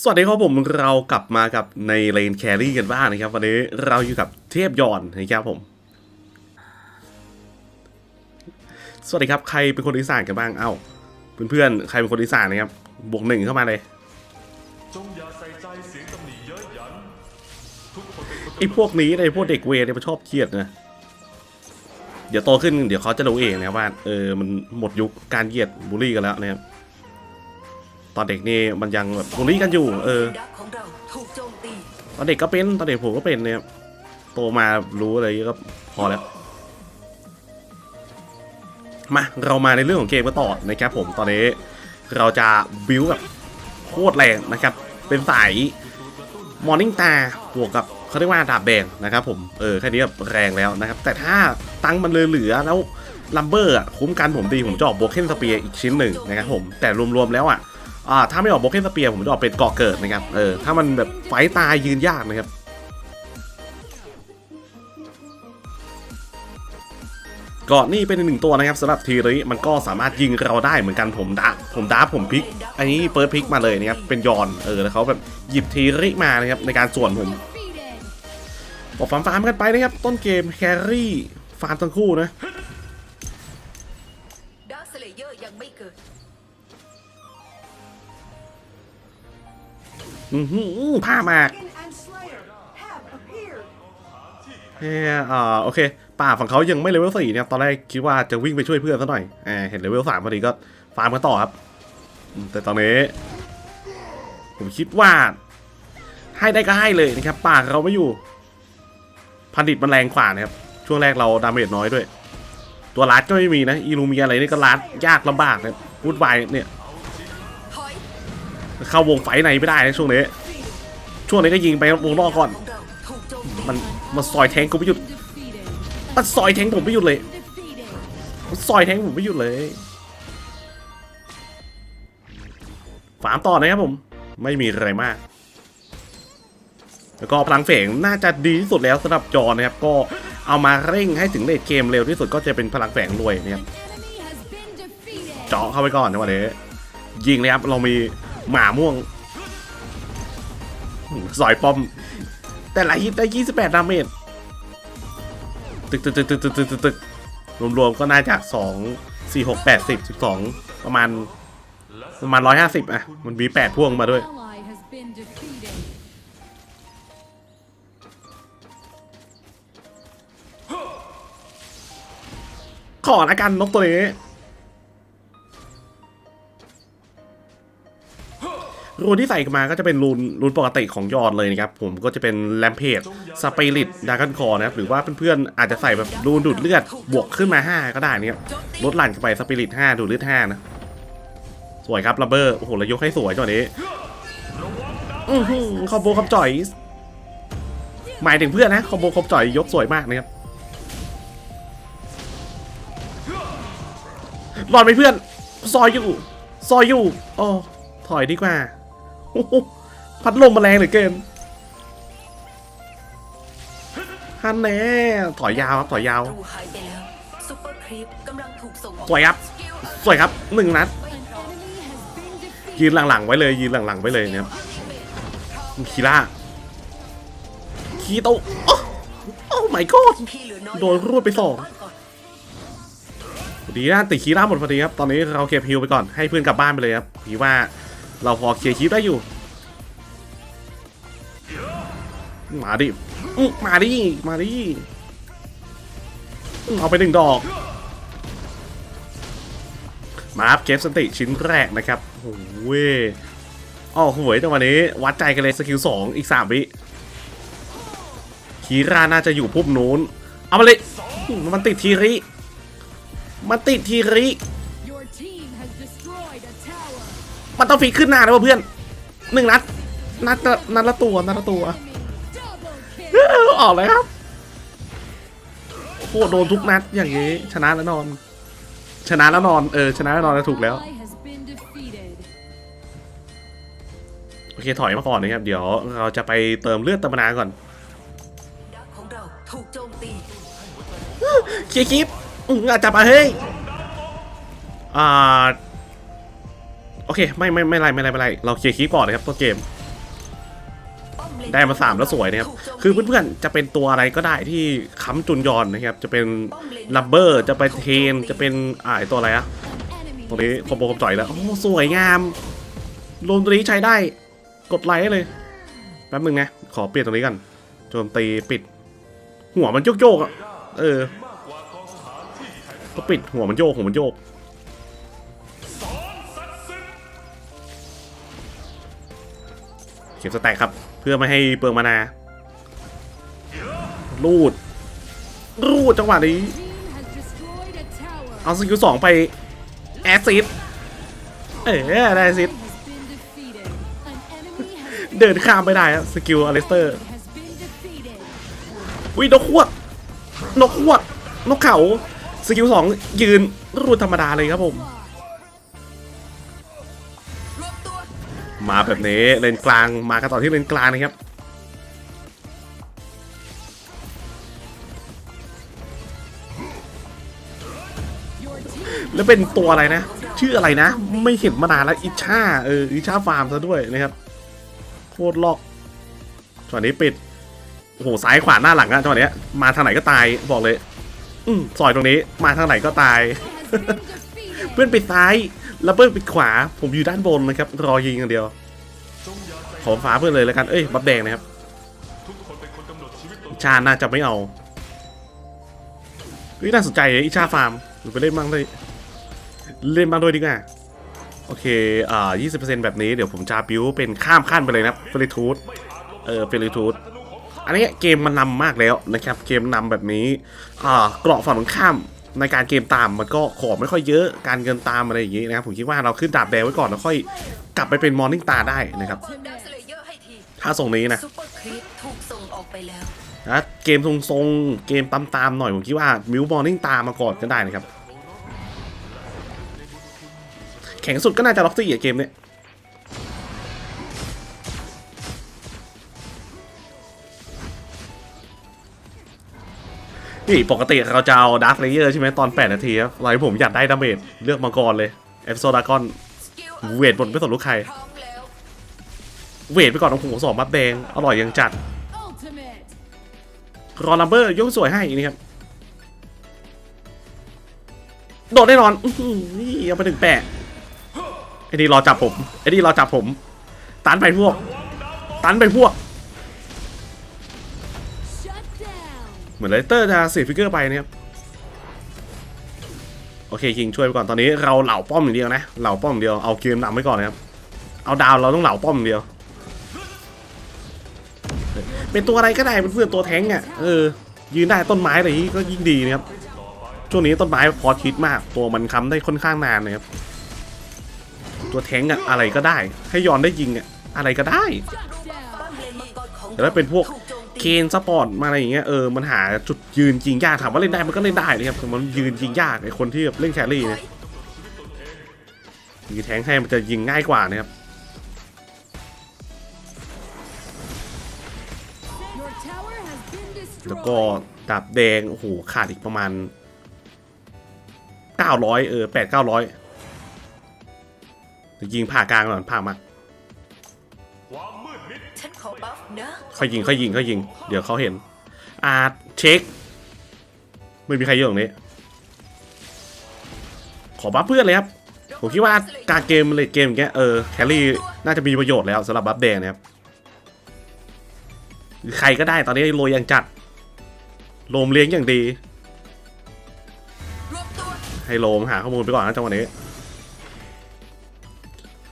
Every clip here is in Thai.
สวัสดีครับผมเรากลับมากับในเลนแครี่กันบ้างนะครับ วันนี้เราอยู่กับเทพยอนนะครับผม สวัสดีครับใครเป็นคนอีสานกันบ้างเอ้าเพื่อนๆใครเป็นคนอีสานนะครับบวกหนึ่งเข้ามาเลยไอ้พวกนี้ไอ้พวกเด็กเวรเนี่ยมันชอบเครียดนะเดี๋ยวโตขึ้นเดี๋ยวเขาจะรู้เองนะครับว่าเออมันหมดยุคการเหยียดบูลลี่กันแล้วนะครับ ตอนเด็กนี่มันยังแบบบูลลี่กันอยู่ เออตอนเด็กก็เป็นตอนเด็กผมก็เป็นเนี่ยโตมารู้อะไรก็พอแล้วมาเรามาในเรื่องของเกมกันต่อนะครับผมตอนนี้เราจะบิวกับโคตรแรงนะครับ เป็นสายมอร์นิ่งตาบวกกับเขาเรียกว่าดาบแดงนะครับผมเออแค่นี้ก็แรงแล้วนะครับ แต่ถ้าตังค์มันเหลือๆแล้วลัมเบอร์อะคุ้มกันผมดีผมจะออกโบเคนสเปียอีกชิ้นหนึ่งนะครับผมแต่รวมๆแล้วอะ อ่าถ้าไม่ออกโบเคนสเปียร์ผมจะออกเป็นเกาะเกิดนะครับเออถ้ามันแบบไฟตายยืนยากนะครับเกาะนี่เป็นหนึ่งตัวนะครับสำหรับทีริมันก็สามารถยิงเราได้เหมือนกันผมดาผมดาผมพลิก อันนี้เปิดพลิกมาเลยนะครับเป็นยอนเออแล้วเขาแบบหยิบทีริมานะครับในการส่วนผมบอกฟาร์มฟาร์มกันไปนะครับต้นเกมแครี่ฟาร์มทั้งคู่นะดักสเลเยอร์ยังไม่เกิด อือหือผ้ามากเฮ้ยอ่าโอเค ป่าฝั่งเขายังไม่เลเวลสี่เนี่ย ตอนแรกคิดว่าจะวิ่งไปช่วยเพื่อนซะหน่อยแหมเห็นเลเวลสามพอดีก็ฟาร์มกันต่อครับ แต่ตอนนี้ ผมคิดว่า ให้ได้ก็ให้เลยนะครับ ป่าเราไม่อยู่ พันดิตมันแรงกว่านะครับ ช่วงแรกเราดาเมจน้อยด้วย ตัวลัดก็ไม่มีนะ อีลูมีอะไรนี่ก็ลัดยากลำบากนะวุ่นวายเนี่ยย เข้าวงไฟในไม่ได้นะช่วงนี้ ช่วงนี้ก็ยิงไปวงนอกก่อน มันมันซอยแทงกูไม่หยุด มันซอยแทงผมไม่หยุดเลย มันซอยแทงผมไม่หยุดเลย ฝามต่อนะครับผม ไม่มีอะไรมาก แล้วก็พลังเฝงน่าจะดีที่สุดแล้วสำหรับจอนะครับ ก็เอามาเร่งให้ถึงเลทเกมเร็วที่สุดก็จะเป็นพลังแฝงรวยนะครับ เจาะเข้าไปก่อนนะวันนี้ยิงเลยครับ เรามี หมาม่วงสอยป้อม แต่ละฮิตได้ 28ดาเมจตึกตึกตึกตึกตึกตึกตึกรวมๆก็น่าจะสองสี่หกแปดสิบสิบสองประมาณประมาณร้อยห้าสิบอะ มันมีแปดพ่วงมาด้วยขอละกันนกตัวนี้ รูนที่ใส่มาก็จะเป็นรูนรูนปกติของยอดเลยนะครับ ผมก็จะเป็นแลมเพจสเปริตดาร์กันคอนะครับ หรือว่าเพื่อนๆอาจจะใส่แบบรูนดูดเลือด บวกขึ้นมา 5 ก็ได้นะครับลดหลั่นเข้าไปสปิริต5ดูดเลือด5นะ สวยครับลัมเบอร์โอ้โหแล้ยกให้สวยจังวะนี้อือหือคอมโบคอมจ่อย หมายถึงเพื่อนนะคอมโบคอมจ่อยยกสวยมากนะครับรอดไหมเพื่อน ซอยอยู่ ซอยอยู่อ๋อถอยดีกว่า พัดลมมาแรงเหลือเกินฮันแน่ถอยยาวครับถอยยาวสวยครับสวยครับหนึ่งนัดยืนหลังๆไว้เลยยืนหลังๆไว้เลยเนะครับคีร่าคีโตโอ้โอ้ my god พี่เหลือน้อยโดนรวดไปสองดีนะติดคีร่าหมดพอดีครับ ตอนนี้เราเก็บฮิวไปก่อนให้เพื่อนกลับบ้านไปเลยครับพี่ว่า เราพอเคลียร์คีได้อยู่ มาดิอือมาดิ มาดิ เอาไปหนึ่งดอก มาครับเกฟสนติชิ้นแรกนะครับโอ้โหเว้ยอ๋อหวยแต่วันนี้ วัดใจกันเลยสกิลสองอีกสามวิคีราน่าจะอยู่พุ่มนู้น เอามาเลย มันติดทีริ มันติดทีริ มันต้องฟีขึ้นหน้าแล้วว่ะเพื่อนหนึ่งนัดนัดละนัดละตัวนัดละตัวออกเลยครับโอ้โหโดนทุกนัดอย่างนี้ ชนะแล้วนอน ชนะแล้วนอนเออชนะแล้วนอนแล้วถูกแล้วโอเคถอยมาก่อนนะครับ เดี๋ยวเราจะไปเติมเลือดติมมานานก่อนเคลียร์คลิปอืมอาจับมาเฮ้ยอ่า โอเค ไม่ไม่ไม่ไรไม่ไรไม่ไรเราเคลียร์คลิปก่อนนะครับต้นเกม ได้มาสามแล้วสวยนะครับ คือเพื่อนๆจะเป็นตัวอะไรก็ได้ที่ค้ำจุนยอนนะครับ จะเป็นลัมเบอร์จะไปเทน จะเป็นอ่าไอ้ตัวอะไรอะตรงนี้คอมโบคอมจ่อยแล้ว โอ้สวยงามรวมตัวนี้ใช้ได้กดไลค์เลยแป๊บนึงนะขอเปลี่ยนตรงนี้กันโจมตีปิด หัวมันโยกๆอะเออก็ปิดหัวมันโยกหัวมันโยก เก็บสแต็กครับ เพื่อไม่ให้เปลืองมานารูด รูดจังหวะนี้ เอาสกิลสองไป แอซิดเอ๋ได้ซิดเดินข้ามไม่ได้สกิลอเลสเตอร์ has been defeated. วินกขวดนกขวดนกเขาสกิลสองยืนรูดธรรมดาเลยครับผม มาแบบนี้เลนกลางมากันต่อที่เลนกลางนะครับแล้วเป็นตัวอะไรนะ ชื่ออะไรนะ ไม่เห็นมานานแล้วอิชาเอออิชาฟาร์มซะด้วยนะครับโคตรล็อกจังหวะนี้ปิดโอ้โหซ้ายขวาหน้าหลังอะจังหวะนี้มาทางไหนก็ตายบอกเลย อืมซอยตรงนี้มาทางไหนก็ตาย เพื่อนปิดซ้ายแล้วเพื่อนปิดขวา ผมอยู่ด้านบนนะครับ รอยิงอย่างเดียว ขอฟ้าเพื่อนเลยแล้วกัน เอ้ย บัฟแดงนะครับ ชา น่าจะไม่เอาเฮ้ยน่าสนใจเลยอิชาฟาร์มหรือไปเล่นบ้างเลยเล่นบ้างด้วยดีกว่า โอเค อ่า 20%แบบนี้เดี๋ยวผมจะบิวเป็นข้ามขั้นไปเลยนะเฟลิทูดเออเฟลิทูดอันนี้เกมมันนำมากแล้วนะครับ เกมนำแบบนี้ อ่า เกราะฝั่งตรงข้ามในการเกมตามมันก็ขอไม่ค่อยเยอะการเงินตามอะไรอย่างงี้นะครับผมคิดว่าเราขึ้นดาบแดงไว้ก่อนแล้วค่อยกลับไปเป็นมอร์นิ่งตาได้นะครับ ดักสเลเยอร์ให้ทีถ้าส่งนี้นะซุปเปอร์ครีปถูกส่งออกไปแล้วนะเกมทรงๆ เกมตามๆหน่อย ผมคิดว่ามิวบอลนิ่งตามมาก่อนก็ได้นะครับ แข็งสุดก็น่าจะล็อกซี่อะเกมเนี้ยนี่ปกติเราจะเอาดาร์ l เลเยอร์ใช่ไหมตอน 8 นาทีครับอะไรผมอยากได้ดาเมจเลือกมังกรเลย เอฟโซดากอนสกิลเวทบนไม่สนลูกใครพร้อมแล้ว เวทไปก่อนโอ้โหสองบัฟแดง อร่อยยังจัด รอลัมเบอร์ยกสวยให้นี่ครับ โดดแน่นอนนี่เอาไปถึงแปะไอ้นี่รอจับผมไอ้นี่รอจับผม ตันไปพวก ตันไปพวก เหมือนเลสเตอร์จะเสียฟิกเกอร์ไปนะครับโอเคคิงช่วยไปก่อนตอนนี้เราเหล่าป้อมอย่างเดียวนะเหล่าป้อมอย่างเดียวเอาเกมนำไว้ก่อนนะครับเอาดาวเราต้องเหล่าป้อมอย่างเดียว เป็นตัวอะไรก็ได้เป็นเพื่อนตัวแท้งอะเออยืนได้ต้นไม้อะไรนี้ก็ยิ่งดีนะครับช่วงนี้ต้นไม้พอชิดมาก ตัวมันค้ำได้ค่อนข้างนานนะครับตัวแท้งอะอะไรก็ได้ ให้ย้อนได้ยิงอะอะไรก็ได้แต่ถ้าเป็นพวกเคนสปอร์ตมาอะไรอย่างเงี้ยเออมันหาจุดยืนยิงยากถามว่าเล่นได้มันก็เล่นได้นะครับแต่มันยืนยิงยากไอคนที่แบบเล่นแครี่เนี่ยยิงแทงให้มันจะยิงง่ายกว่านะครับ แล้วก็ destroyed. ดาบแดง โอ้โห ขาดอีกประมาณ 900 เออ 8 900ยิงผ่ากลางก่อนผ่ามาความมืดมิดฉันขอบัฟนะค่อยยิงค่อยยิงค่อยยิง เดี๋ยวเขาเห็น อาเช็ค ไม่มีใครเยอะตรงนี้ ขอบัฟเพื่อนเลยครับ ผมคิดว่าการเกมเลดเกมอย่างเงี้ย เออ แครี่น่าจะมีประโยชน์แล้วสำหรับบัฟแดงนะครับหรือใครก็ได้ตอนนี้โรยยังจัด โลมเลี้ยงอย่างดี ให้โลมหาข้อมูลไปก่อนนะจังหวะนี้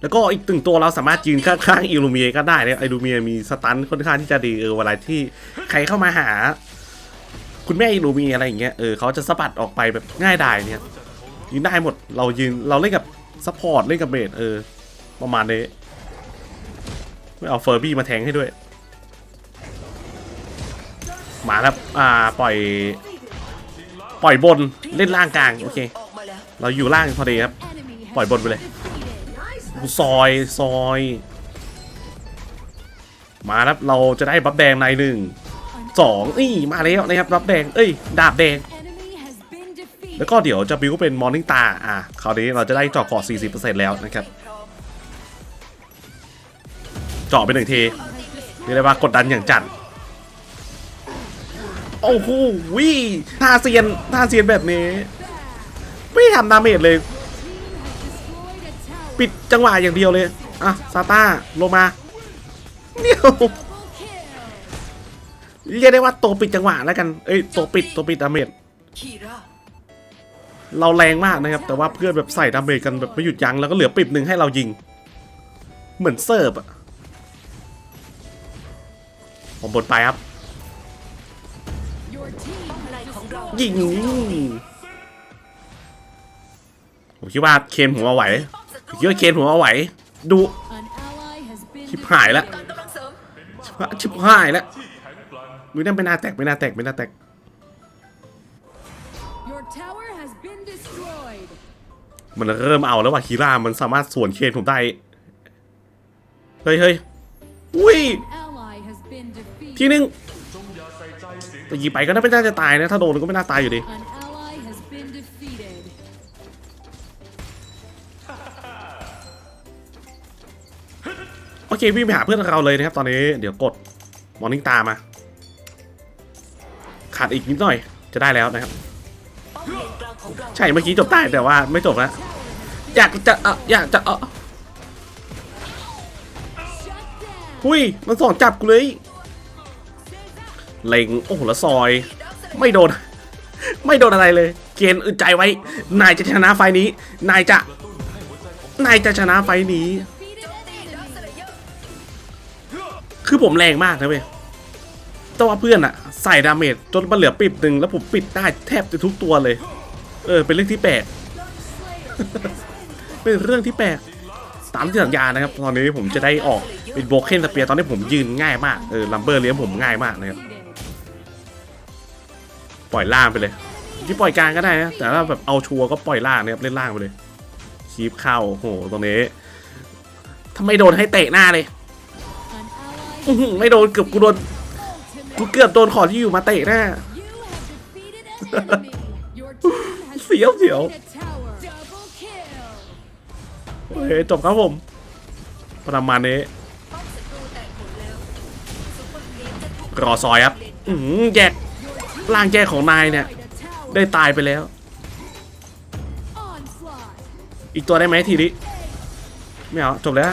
แล้วก็อีกตึงตัวเราสามารถยืนข้างๆอิลูเมียก็ได้เนะอิลูเมียมีสตันค่อนข้างที่จะดีเออเวลาที่ใครเข้ามาหา คุณแม่อิลูเมียอะไรอย่างเงี้ยเออเขาจะสะบัดออกไปแบบง่ายดายเนี่ยยืนได้หมดเรายืนเราเล่นกับซัพพอร์ตเล่นกับเบสเออ ประมาณนี้ไม่เอาเฟอร์บี้มาแทงให้ด้วย มาครับอ่าปล่อย ปล่อยบนเล่นล่างกลางโอเค เราอยู่ล่างพอดีครับ ปล่อยบนไปเลยซอยซอย มาครับเราจะได้บัฟแดงในหนึ่งสองนี่มาแล้วนะครับบัฟแดงเอ้ยดาบแดง แล้วก็เดี๋ยวจะบิวเป็นมอร์นิ่งตาอะคราวนี้เราจะได้เจาะเกาะ40%แล้วนะครับพร้อมเจาะไปหนึ่งที Has destroyed นี่เลยว่ากดดันอย่างจัด โอ้โหวิท่าเซียนท่าเซียนแบบนี้ ไม่ทำดาเมจเลย ปิดจังหวะอย่างเดียวเลย อะ ซาต้าลงมาเนี่ยเรียกได้ว่าตัวปิดจังหวะแล้วกัน เอ้ยตัวปิดตัวปิดดาเมจเราแรงมากนะครับ แต่ว่าเพื่อนแบบใส่ดาเมจกันแบบไม่หยุดยั้งแล้วก็เหลือปิดหนึ่งให้เรายิง เหมือนเสิร์ฟอะผมบนไปครับ ยิงผมคิดว่าเคนผมเอาไหวผมคิดว่าเคนผมเอาไหว ดู an ally has been ชิบหายละการกำลังเสริมชิบหายแล้วมือนั่นไม่น่าแตกไม่น่าแตกไม่น่าแตก Your tower has been destroyed. มันเริ่มเอาแล้วว่ะคีร่ามันสามารถสวนเคนผมได้ เฮ้ยเฮ้ยอุ้ย Ally has been defeated. ทีนึง แต่ยิงไปก็น่าไม่น่าจะตายนะ ถ้าโดนก็ไม่น่าตายอยู่ดี An ally has been defeated. โอเควิ่งไปหาเพื่อนเราเลยนะครับตอนนี้เดี๋ยวกดมอร์นิ่งตามา ขาดอีกนิดหน่อยจะได้แล้วนะครับป้อมเลนกลางของเราใช่เมื่อกี้จบได้แต่ว่าไม่จบแล้ว อยากจะเอ่ออยากจะเออ Shut down. หุยมันสองจับกูเลย เล็งโอ้โหแล้วซอย ไม่โดน ไม่โดนอะไรเลย เกณฑ์อึดใจไว้ นายจะชนะไฟล์นี้ นายจะ นายจะชนะไฟล์นี้ คือผมแรงมากนะเว้ยแต่ว่าเพื่อนอะใส่ดาเมจจนมันเหลือปิดหนึ่งแล้วผมปิดได้แทบจะทุกตัวเลย เออ เป็นเรื่องที่แปลกเป็นเรื่องที่แปลกตามที่สัญญานะครับ ตอนนี้ผมจะได้ออกเป็นโบเคนสเปียร์ตอนนี้ผมยืนง่ายมาก เออลัมเบอร์เลี้ยงผมง่ายมากนะครับ ปล่อยล่างไปเลยที่ปล่อยกลางก็ได้นะแต่ถ้าแบบเอาชัวร์ก็ปล่อยล่างนะครับเล่นล่างไปเลยคีบเข้าโอ้โหตรงนี้ถ้าไมโดนให้เตะหน้าเลยไม่โดนเกือบกูโดนกูเกือบโดนขอที่อยู่มาเตะหน้าเสียวเสียวโอเคจบครับผมประมาณนี้ป้อมศัตรูแตกหมดแล้วซุปเปอร์ครีปจะถูกรอซอยครับ อือหือแยก ร่างแยกของนายเนี่ย ได้ตายไปแล้ว อีกตัวได้ไหมทีนี้ไม่เอาจบแล้ว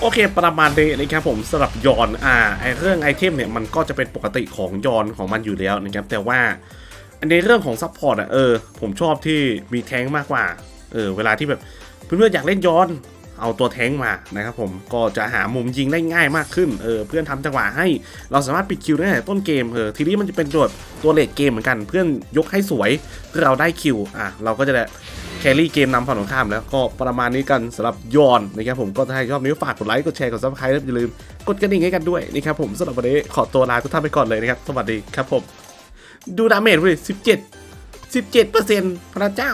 โอเค ประมาณนี้นะครับผมสำหรับยอนอ่าไอเรื่องไอเทมเนี่ยมันก็จะเป็นปกติของยอนของมันอยู่แล้วนะครับแต่ว่าอันในเรื่องของซัพพอร์ตอะเออผมชอบที่มีแทงมากกว่าเออเวลาที่แบบเพื่อนๆอยากเล่นยอน เอาตัวแท้งมานะครับผมก็จะหามุมยิงได้ง่ายมากขึ้นเออเพื่อนทำจังหวะให้เราสามารถปิดคิวได้ตั้งแต่ต้นเกมเออทีนี้มันจะเป็นตัวตัวเลดเกมเหมือนกัน เพื่อนยกให้สวยเพื่อเราได้คิวอะเราก็จะได้แครี่เกมนำฝั่งตรงข้ามแล้วก็ประมาณนี้กันสำหรับยอนนะครับผมก็ถ้าชอบนี้ฝากกดไลค์กดแชร์กดซับสไครต์อย่าลืมกดกระดิ่งให้กันด้วยนะครับผมสำหรับวันนี้ขอตัวลาทุกท่านไปก่อนเลยนะครับสวัสดีครับผมดูดาเมจไปสิบเจ็ดสิบเจ็ดเปอร์เซ็นต์พระเจ้า